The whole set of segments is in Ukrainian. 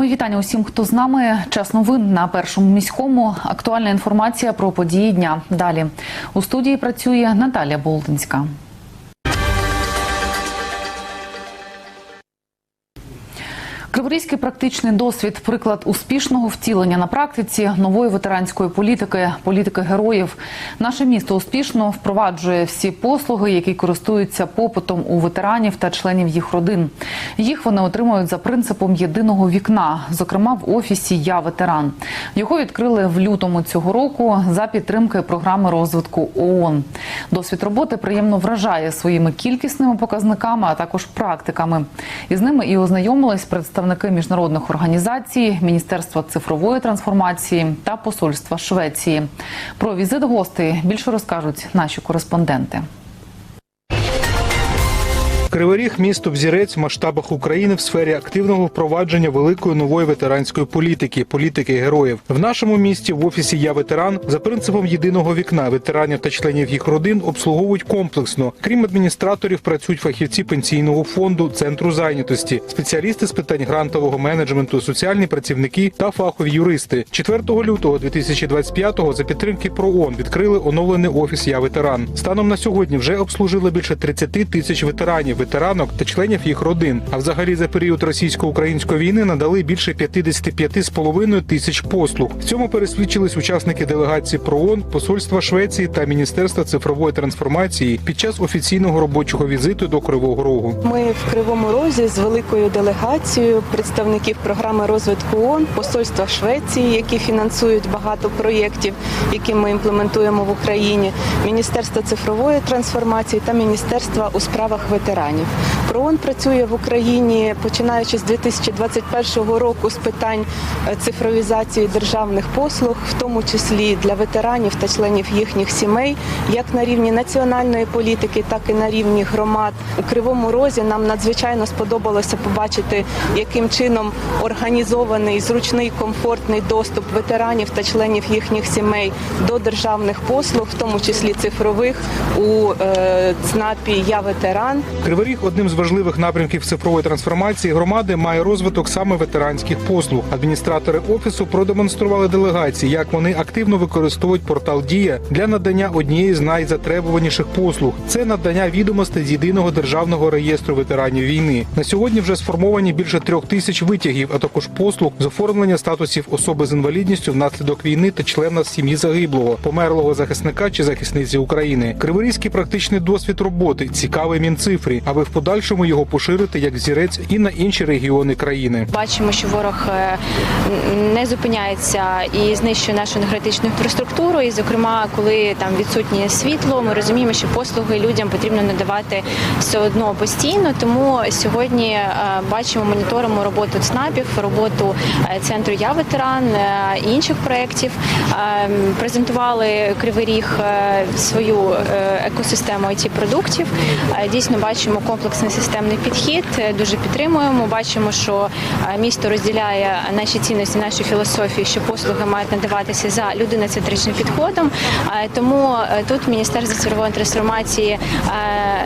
Мої вітання усім, хто з нами. Час новин на першому міському. Актуальна інформація про події дня. Далі у студії працює Наталія Болтинська. Криворізький практичний досвід приклад успішного втілення на практиці нової ветеранської політики, політики героїв. Наше місто успішно впроваджує всі послуги, які користуються попитом у ветеранів та членів їх родин. Їх вони отримують за принципом єдиного вікна, зокрема в офісі Я ветеран. Його відкрили в лютому цього року за підтримки програми розвитку ООН. Досвід роботи приємно вражає своїми кількісними показниками, а також практиками. Із ними і ознайомились представники міжнародних організацій, Міністерства цифрової трансформації та Посольства Швеції. Про візит гостей більше розкажуть наші кореспонденти. Криворіг місто взірець в масштабах України в сфері активного впровадження великої нової ветеранської політики політики героїв. В нашому місті в офісі Я ветеран за принципом єдиного вікна ветеранів та членів їх родин обслуговують комплексно. Крім адміністраторів, працюють фахівці пенсійного фонду, центру зайнятості, спеціалісти з питань грантового менеджменту, соціальні працівники та фахові юристи. 4 лютого 2025-го за підтримки ПРООН відкрили оновлений офіс Я ветеран. Станом на сьогодні вже обслужили більше 30 тисяч ветеранів ветеранок та членів їх родин. А взагалі за період російсько-української війни надали більше 55,5 тисяч послуг. В цьому пересвідчились учасники делегації ПРООН, посольства Швеції та Міністерства цифрової трансформації під час офіційного робочого візиту до Кривого Рогу. Ми в Кривому Розі з великою делегацією представників програми розвитку ООН, посольства Швеції, які фінансують багато проєктів, які ми імплементуємо в Україні, Міністерства цифрової трансформації та Міністерства у справах ветеранів. ПРООН працює в Україні починаючи з 2021 року з питань е, цифровізації державних послуг, в тому числі для ветеранів та членів їхніх сімей, як на рівні національної політики, так і на рівні громад у Кривому Розі. Нам надзвичайно сподобалося побачити, яким чином організований зручний комфортний доступ ветеранів та членів їхніх сімей до державних послуг, в тому числі цифрових у е, ЦНАПі Я ветеран. Кривий одним з важливих напрямків цифрової трансформації громади має розвиток саме ветеранських послуг. Адміністратори офісу продемонстрували делегації, як вони активно використовують портал Дія для надання однієї з найзатребуваніших послуг. Це надання відомостей з єдиного державного реєстру ветеранів війни. На сьогодні вже сформовані більше трьох тисяч витягів, а також послуг з оформлення статусів особи з інвалідністю внаслідок війни та члена сім'ї загиблого, померлого захисника чи захисниці України. Криворізький практичний досвід роботи цікавий мінцифрі, аби в подальшому його поширити як зірець і на інші регіони країни. Бачимо, що ворог е, не зупиняється і знищує нашу енергетичну інфраструктуру. І, зокрема, коли там відсутнє світло, ми розуміємо, що послуги людям потрібно надавати все одно постійно. Тому сьогодні е, бачимо, моніторимо роботу ЦНАПів, роботу е, центру Я ветеран і інших проєктів. Презентували Кривий Ріг свою екосистему it продуктів. Дійсно бачимо комплексний системний підхід. е, Дуже підтримуємо. Бачимо, що е, місто розділяє наші цінності, нашу філософію, що послуги мають надаватися за людиноцентричним підходом. Тому е, тут Міністерство цифрової трансформації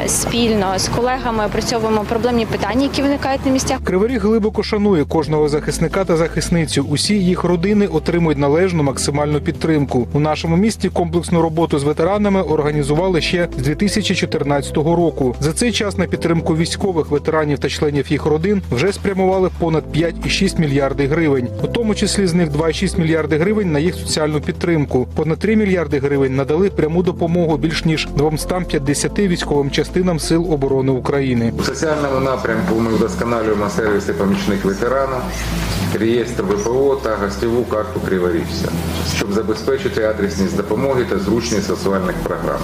спільно з колегами опрацьовуємо проблемні питання, які виникають на місцях. Кривий глибоко шанує кожного захисника та захисницю. Усі їх родини отримують належну максимальну підтримку. У нашому місті комплексну роботу з ветеранами організували ще з 2014 року. За цей час на підтримку військових ветеранів та членів їх родин вже спрямували понад 5,6 мільярди гривень, у тому числі з них 2,6 мільярди гривень на їх соціальну підтримку. Понад 3 мільярди гривень надали пряму допомогу більш ніж 250 військовим частинам сил оборони України. У соціальному напрямку ми вдосконалюємо сервіси помічних ветеранів, реєстр ВПО та гостєву карту Криворіжця, щоб забезпечити адресність допомоги та зручність соціальних програм.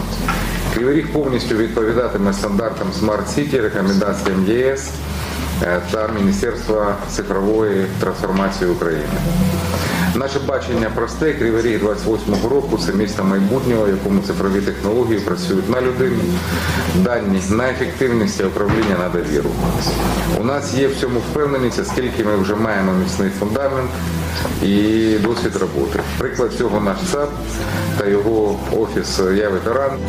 Кривий Ріг повністю відповідатиме стандартам Smart City, рекомендаціям ЄС е, та Міністерства цифрової трансформації України. Наше бачення просте, Кривий Ріг 28-го року це місто майбутнього, в якому цифрові технології працюють на людину, дані на ефективність і управління на довіру. У нас є в цьому впевненість, оскільки ми вже маємо міцний фундамент, і досвід роботи. Приклад цього наш ЦАП та його офіс Я ветеран. В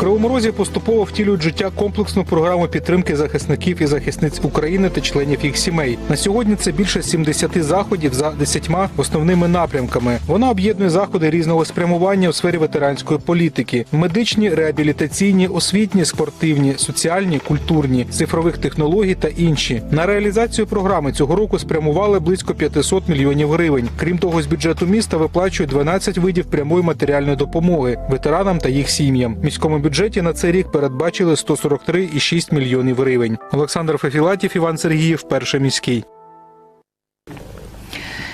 поступово втілюють життя комплексну програму підтримки захисників і захисниць України та членів їх сімей. На сьогодні це більше 70 заходів за 10 основними напрямками. Вона об'єднує заходи різного спрямування у сфері ветеранської політики: медичні, реабілітаційні, освітні, спортивні, соціальні, культурні, цифрових технологій та інші. На реалізацію програми цього року спрямували близько 500 мільйонів гривень. Крім того, з бюджету міста виплачують 12 видів прямої матеріальної допомоги ветеранам та їх сім'ям. Міському бюджеті на цей рік передбачили 143,6 мільйонів гривень. Олександр Фефілатів, Іван Сергіїв, перший міський.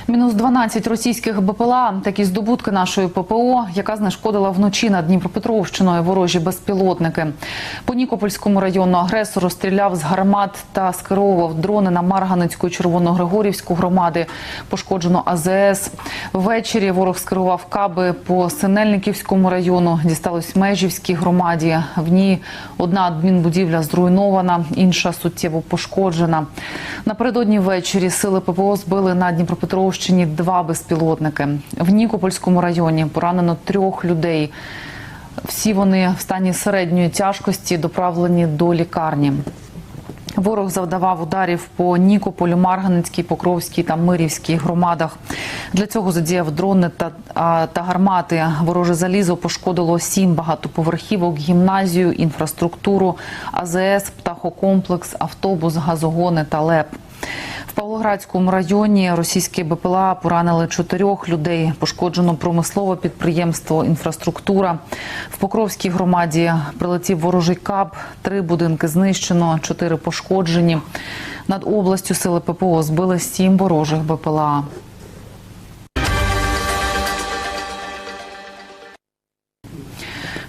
Мінус 12 російських БПЛА – такі здобутки нашої ППО, яка знешкодила вночі над Дніпропетровщиною ворожі безпілотники. По Нікопольському району агресор розстріляв з гармат та скеровував дрони на Марганецьку і Червоногригорівську громади. Пошкоджено АЗС. Ввечері ворог скерував каби по Синельниківському району. Дісталось Межівській громаді. В ній одна адмінбудівля зруйнована, інша суттєво пошкоджена. Напередодні ввечері сили ППО збили на Дніпропетровщині два безпілотники. В Нікопольському районі поранено трьох людей. Всі вони в стані середньої тяжкості доправлені до лікарні. Ворог завдавав ударів по Нікополю, Марганецькій, Покровській та Мирівській громадах. Для цього задіяв дрони та, та гармати. Вороже залізо пошкодило сім багатоповерхівок, гімназію, інфраструктуру, АЗС, птахокомплекс, автобус, газогони та ЛЕП. Павлоградському районі російські БПЛА поранили чотирьох людей. Пошкоджено промислове підприємство, інфраструктура. В Покровській громаді прилетів ворожий кап. Три будинки знищено, чотири пошкоджені. Над областю сили ППО збили сім ворожих БПЛА.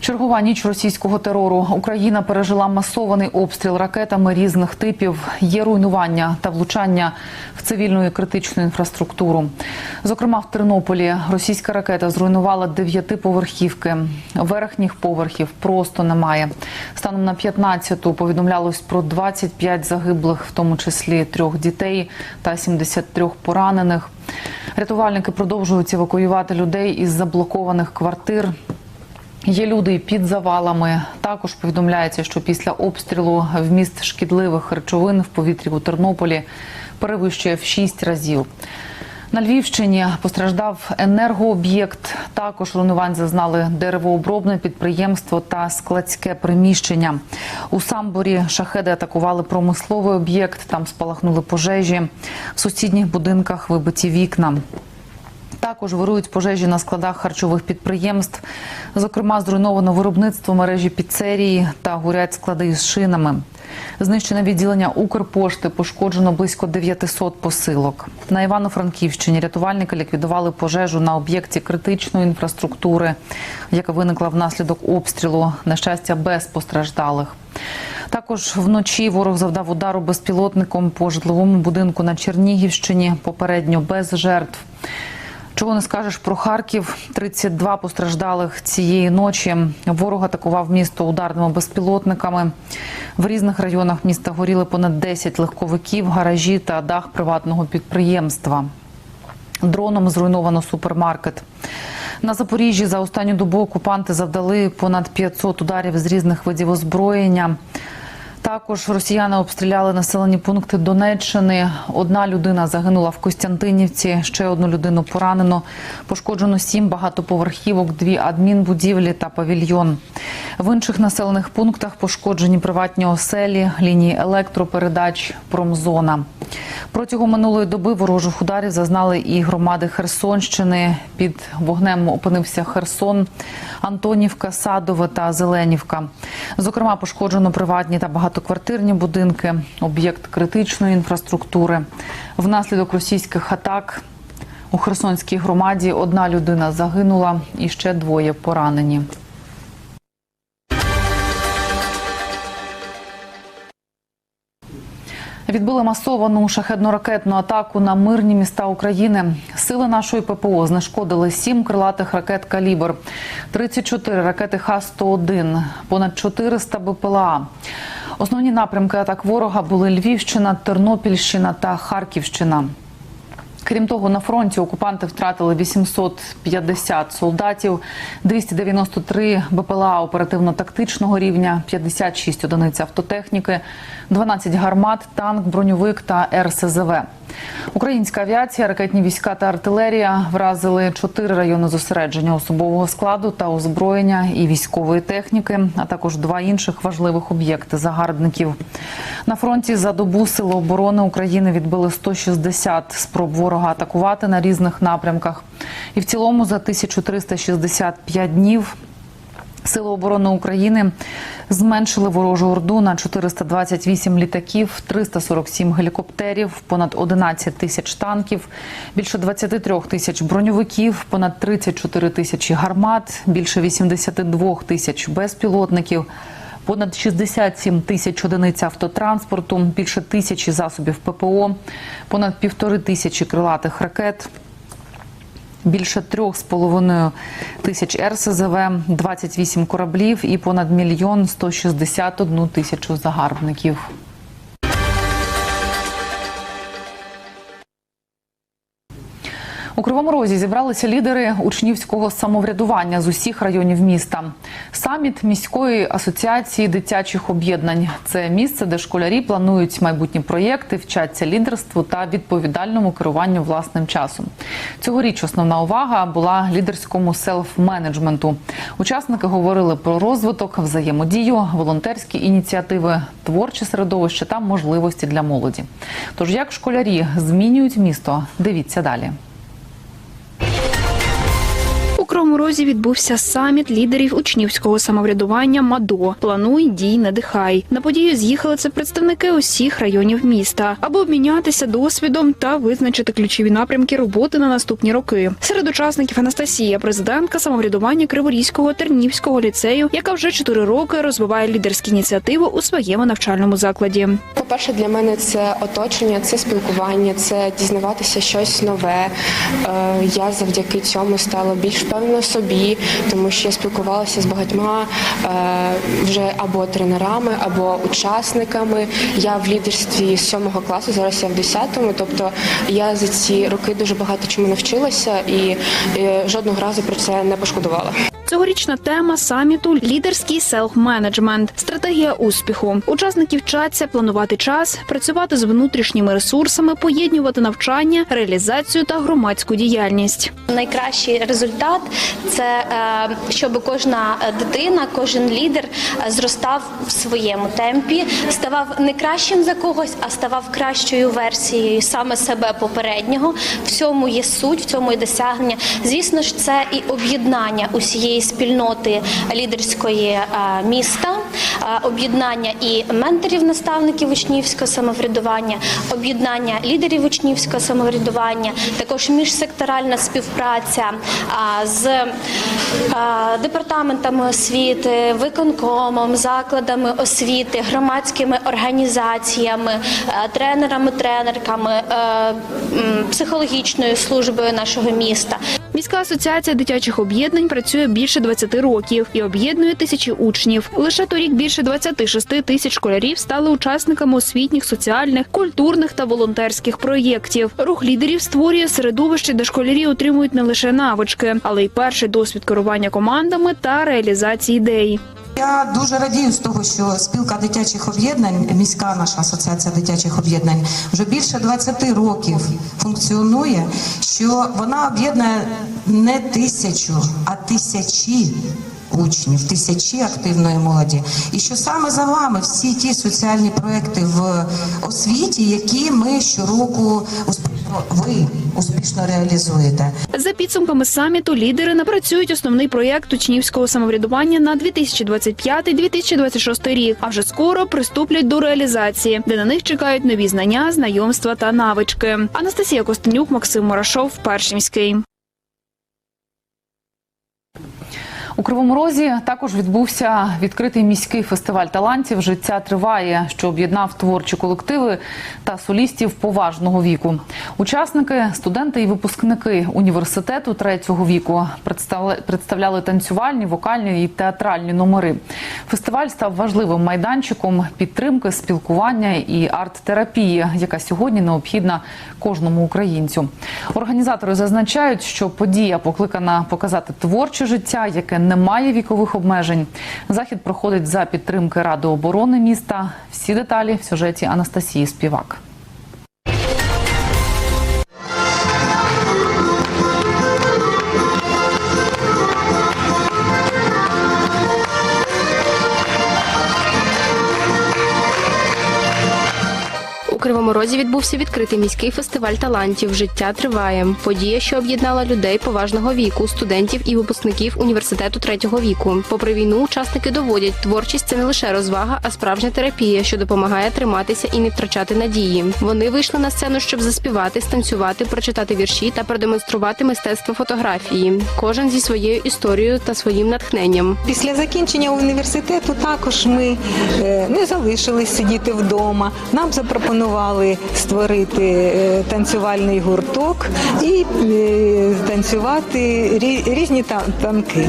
Чергова ніч російського терору. Україна пережила масований обстріл ракетами різних типів. Є руйнування та влучання в цивільну і критичну інфраструктуру. Зокрема, в Тернополі російська ракета зруйнувала дев'ятиповерхівки. Верхніх поверхів просто немає. Станом на 15-ту повідомлялось про 25 загиблих, в тому числі трьох дітей та 73 поранених. Рятувальники продовжують евакуювати людей із заблокованих квартир. Є люди під завалами. Також повідомляється, що після обстрілу вміст шкідливих речовин в повітрі у Тернополі перевищує в 6 разів. На Львівщині постраждав енергооб'єкт. Також руйнувань зазнали деревообробне підприємство та складське приміщення. У Самборі шахеди атакували промисловий об'єкт. Там спалахнули пожежі. В сусідніх будинках вибиті вікна. Також вирують пожежі на складах харчових підприємств. Зокрема, зруйновано виробництво мережі піцерії та горять склади із шинами. Знищене відділення Укрпошти пошкоджено близько 900 посилок. На Івано-Франківщині рятувальники ліквідували пожежу на об'єкті критичної інфраструктури, яка виникла внаслідок обстрілу. На щастя, без постраждалих. Також вночі ворог завдав удару безпілотником по житловому будинку на Чернігівщині, попередньо без жертв. Чого не скажеш про Харків? 32 постраждалих цієї ночі. Ворог атакував місто ударними безпілотниками. В різних районах міста горіли понад 10 легковиків, гаражі та дах приватного підприємства. Дроном зруйновано супермаркет. На Запоріжжі за останню добу окупанти завдали понад 500 ударів з різних видів озброєння. Також росіяни обстріляли населені пункти Донеччини. Одна людина загинула в Костянтинівці, ще одну людину поранено. Пошкоджено сім багатоповерхівок, дві адмінбудівлі та павільйон. В інших населених пунктах пошкоджені приватні оселі, лінії електропередач, промзона. Протягом минулої доби ворожих ударів зазнали і громади Херсонщини. Під вогнем опинився Херсон, Антонівка, Садове та Зеленівка. Зокрема, пошкоджено приватні та багатоквартирні будинки, об'єкт критичної інфраструктури. Внаслідок російських атак у Херсонській громаді одна людина загинула і ще двоє поранені. Відбили масовану шахедно-ракетну атаку на мирні міста України. Сили нашої ППО знешкодили сім крилатих ракет «Калібр», 34 ракети Х-101, понад 400 БПЛА. Основні напрямки атак ворога були Львівщина, Тернопільщина та Харківщина. Крім того, на фронті окупанти втратили 850 солдатів, 293 БПЛА оперативно-тактичного рівня, 56 одиниць автотехніки, 12 гармат, танк, броньовик та РСЗВ. Українська авіація, ракетні війська та артилерія вразили чотири райони зосередження особового складу та озброєння і військової техніки, а також два інших важливих об'єкти загарбників. На фронті за добу Сили оборони України відбили 160 спроб ворога атакувати на різних напрямках. І в цілому за 1365 днів Сили оборони України зменшили ворожу орду на 428 літаків, 347 гелікоптерів, понад 11 тисяч танків, більше 23 тисяч броньовиків, понад 34 тисячі гармат, більше 82 тисяч безпілотників. Понад 67 тисяч одиниць автотранспорту, більше тисячі засобів ППО, понад півтори тисячі крилатих ракет, більше трьох з половиною тисяч РСЗВ, 28 кораблів і понад мільйон 161 тисячу загарбників. У Кривому Розі зібралися лідери учнівського самоврядування з усіх районів міста. Саміт міської асоціації дитячих об'єднань це місце, де школярі планують майбутні проєкти, вчаться лідерству та відповідальному керуванню власним часом. Цьогоріч основна увага була лідерському селф-менеджменту. Учасники говорили про розвиток, взаємодію, волонтерські ініціативи, творче середовище та можливості для молоді. Тож як школярі змінюють місто, дивіться далі. Кривому Розі відбувся саміт лідерів учнівського самоврядування МАДО. Плануй, дій, надихай. На подію з'їхали це представники усіх районів міста, аби обмінятися досвідом та визначити ключові напрямки роботи на наступні роки. Серед учасників Анастасія, президентка самоврядування Криворізького Тернівського ліцею, яка вже чотири роки розвиває лідерські ініціативи у своєму навчальному закладі. По-перше, для мене це оточення, це спілкування, це дізнаватися щось нове. Е, Я завдяки цьому стала більш впевнена в собі, тому що я спілкувалася з багатьма е, вже або тренерами, або учасниками. Я в лідерстві з сьомого класу, зараз я в 10-му, Тобто я за ці роки дуже багато чому навчилася і е, жодного разу про це не пошкодувала. Цьогорічна тема саміту лідерський селф-менеджмент, стратегія успіху. Учасники вчаться планувати час, працювати з внутрішніми ресурсами, поєднувати навчання, реалізацію та громадську діяльність. Найкращий результат це е, щоб кожна дитина, кожен лідер е, зростав в своєму темпі, ставав не кращим за когось, а ставав кращою версією саме себе попереднього. В цьому є суть, в цьому є досягнення. Звісно ж, це і об'єднання усієї спільноти лідерської е, міста, об'єднання і менторів, наставників учнівського самоврядування, об'єднання лідерів учнівського самоврядування, також міжсекторальна співпраця а, департаментами освіти, виконкомом, закладами освіти, громадськими організаціями, е, тренерами, тренерками, е, психологічною службою нашого міста. Міська асоціація дитячих об'єднань працює більше 20 років і об'єднує тисячі учнів. Лише торік більше 26 тисяч школярів стали учасниками освітніх, соціальних, культурних та волонтерських проєктів. Рух лідерів створює середовище, де школярі отримують не лише навички, але й перший досвід керування командами та реалізації ідей. Я дуже радію з того, що спілка дитячих об'єднань, міська наша асоціація дитячих об'єднань, вже більше 20 років функціонує, що вона об'єднує не тисячу, а тисячі. Учнів, тисячі активної молоді, і що саме за вами всі ті соціальні проекти в освіті, які ми щороку ви успішно реалізуєте. За підсумками саміту лідери напрацюють основний проєкт учнівського самоврядування на 2025-2026 рік. А вже скоро приступлять до реалізації, де на них чекають нові знання, знайомства та навички. Анастасія Костенюк, Максим Мурашов, Першимський. У Кривому Розі також відбувся відкритий міський фестиваль талантів Життя триває, що об'єднав творчі колективи та солістів поважного віку. Учасники, студенти і випускники університету третього віку представляли, танцювальні, вокальні і театральні номери. Фестиваль став важливим майданчиком підтримки, спілкування і арт-терапії, яка сьогодні необхідна кожному українцю. Організатори зазначають, що подія покликана показати творче життя, яке не має вікових обмежень. Захід проходить за підтримки Ради оборони міста. Всі деталі в сюжеті Анастасії Співак. Кривому Розі відбувся відкритий міський фестиваль талантів Життя триває. Подія, що об'єднала людей поважного віку, студентів і випускників університету третього віку. Попри війну, учасники доводять, творчість це не лише розвага, а справжня терапія, що допомагає триматися і не втрачати надії. Вони вийшли на сцену, щоб заспівати, станцювати, прочитати вірші та продемонструвати мистецтво фотографії. Кожен зі своєю історією та своїм натхненням. Після закінчення університету також ми не залишились сидіти вдома. Нам запропонували створити е, танцювальний гурток і е, танцювати різні танки.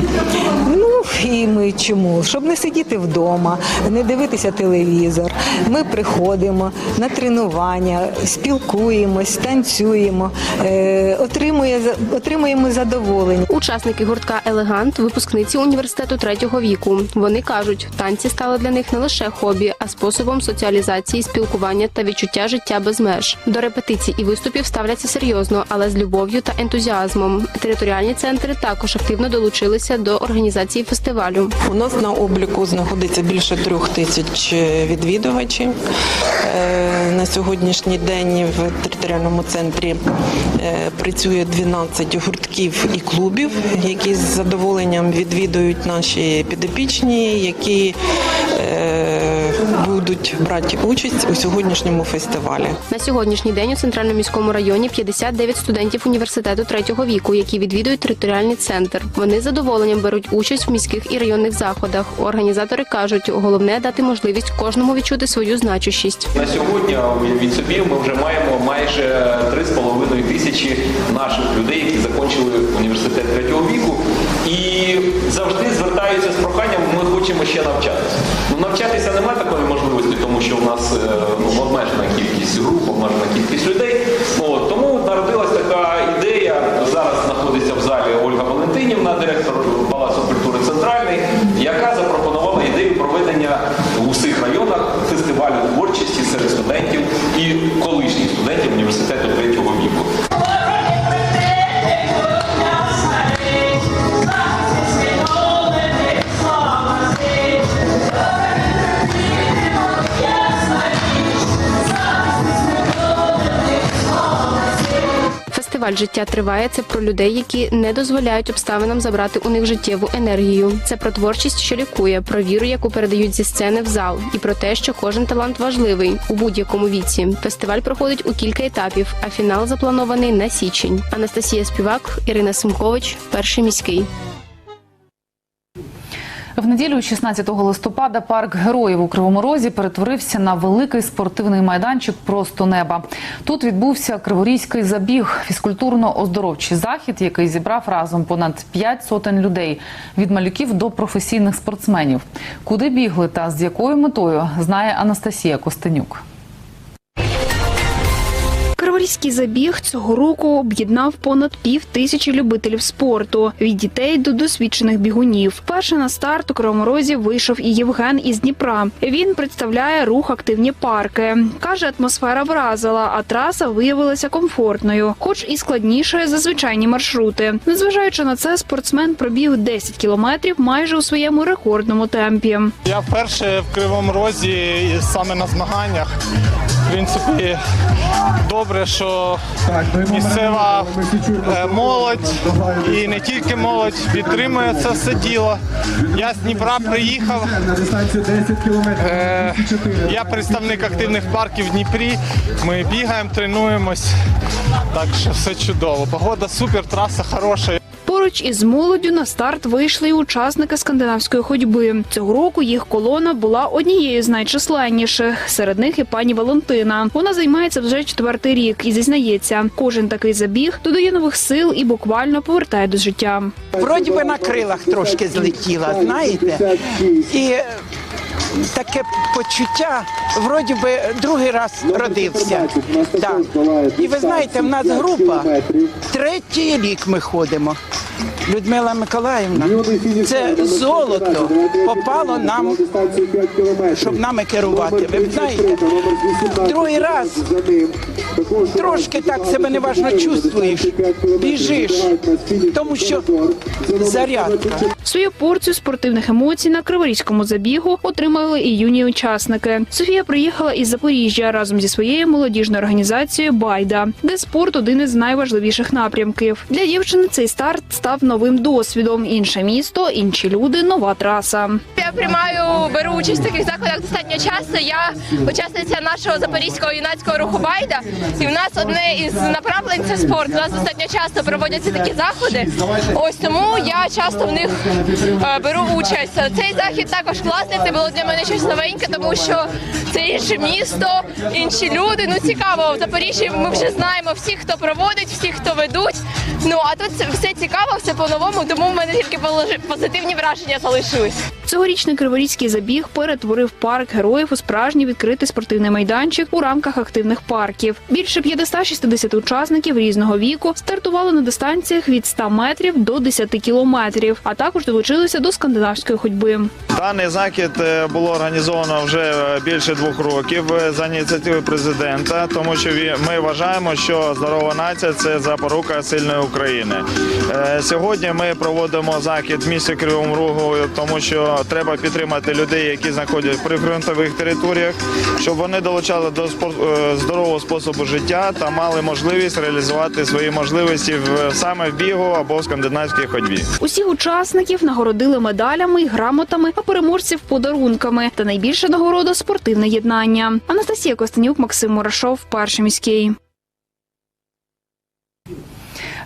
Ну і ми чому? Щоб не сидіти вдома, не дивитися телевізор. Ми приходимо на тренування, спілкуємось, танцюємо, е, отримує, отримуємо задоволення. Учасники гуртка Елегант, випускниці університету третього віку. Вони кажуть, танці стали для них не лише хобі, а способом соціалізації, спілкування та відчуття життя без меж. До репетицій і виступів ставляться серйозно, але з любов'ю та ентузіазмом. Територіальні центри також активно долучилися до організації фестивалю. У нас на обліку знаходиться більше трьох тисяч відвідувачів. Е, На сьогоднішній день в територіальному центрі е, працює 12 гуртків і клубів, які з задоволенням відвідують наші підопічні, які е, будуть брати участь у сьогоднішньому фестивалі. На сьогоднішній день у центральному міському районі 59 студентів університету третього віку, які відвідують територіальний центр. Вони з задоволенням беруть участь в міських і районних заходах. Організатори кажуть, головне дати можливість кожному відчути свою значущість. На сьогодні від собі ми вже маємо майже 3,5 тисячі наших людей, які закінчили університет третього віку, і завжди звертаються з проханням. Хочемо ще навчатися. Ну навчатися немає такої можливості, тому що у нас е, ну, обмежена кількість груп, обмежена кількість людей. От, тому народилась життя триває. Це про людей, які не дозволяють обставинам забрати у них життєву енергію. Це про творчість, що лікує, про віру, яку передають зі сцени в зал, і про те, що кожен талант важливий у будь-якому віці. Фестиваль проходить у кілька етапів, а фінал запланований на січень. Анастасія Співак, Ірина Симкович, перший міський. В неділю, 16 листопада, парк героїв у Кривому Розі перетворився на великий спортивний майданчик просто неба. Тут відбувся криворізький забіг, фізкультурно-оздоровчий захід, який зібрав разом понад 5 сотень людей від малюків до професійних спортсменів. Куди бігли та з якою метою знає Анастасія Костенюк. Криворізький забіг цього року об'єднав понад пів тисячі любителів спорту від дітей до досвідчених бігунів. Перше на старт у Кривому Розі вийшов і Євген із Дніпра. Він представляє рух активні парки. каже, атмосфера вразила, а траса виявилася комфортною, хоч і складнішою за звичайні маршрути. Незважаючи на це, спортсмен пробіг 10 кілометрів майже у своєму рекордному темпі. Я вперше в Кривому Розі саме на змаганнях. В принципі, добре, що місцева е, молодь і не тільки молодь підтримує це все діло. Я з Дніпра приїхав. Е, Я представник активних парків в Дніпрі. Ми бігаємо, тренуємось. Так що все чудово. Погода супер, траса хороша. Поруч із молоддю на старт вийшли й учасники скандинавської ходьби. Цього року їх колона була однією з найчисленніших. Серед них і пані Валентина. Вона займається вже четвертий рік і зізнається, кожен такий забіг додає нових сил і буквально повертає до життя. Вроді би на крилах трошки злетіла, знаєте, і е, таке почуття, вроді би другий раз родився. Да. І ви знаєте, в нас група третій рік ми ходимо. Людмила Миколаївна, це золото попало нам, щоб нами керувати. Ви знаєте, другий раз трошки так себе неважно чувствуєш, біжиш, тому що зарядка. Свою порцію спортивних емоцій на криворізькому забігу отримали і юні учасники. Софія приїхала із Запоріжжя разом зі своєю молодіжною організацією Байда, де спорт один із найважливіших напрямків. Для дівчини цей старт став новим досвідом. Інше місто, інші люди, нова траса. Я приймаю, беру участь в таких заходах достатньо часто. Я учасниця нашого запорізького юнацького руху Байда, і в нас одне із направлень це спорт. У нас достатньо часто проводяться такі заходи. Ось тому я часто в них е, беру участь. Цей захід також класний. Це було для мене щось новеньке, тому що це інше місто, інші люди. Ну цікаво. В Запоріжжі ми вже знаємо всіх, хто проводить, всіх, хто ведуть. Ну а тут все цікаво, все по-новому, тому в мене тільки положи- позитивні враження залишились. Цьогорічний криворізький забіг перетворив парк героїв у справжній відкритий спортивний майданчик у рамках активних парків. Більше 560 учасників різного віку стартували на дистанціях від 100 метрів до 10 кілометрів, а також долучилися до скандинавської ходьби. Даний захід е, було організовано вже е, більше двох років е, за ініціативи президента, тому що ми вважаємо, що здорова нація це запорука сильної України. Сьогодні ми проводимо захід в місті Кривому Рогу, тому що треба підтримати людей, які знаходяться при фронтових територіях, щоб вони долучали до е, здорового способу життя та мали можливість реалізувати свої можливості в саме в бігу або в скандинавській ходьбі. Усіх учасників нагородили медалями й грамотами, а переможців подарунками. Та найбільша нагорода спортивне єднання. Анастасія Костенюк, Максим Мурашов, перший міський.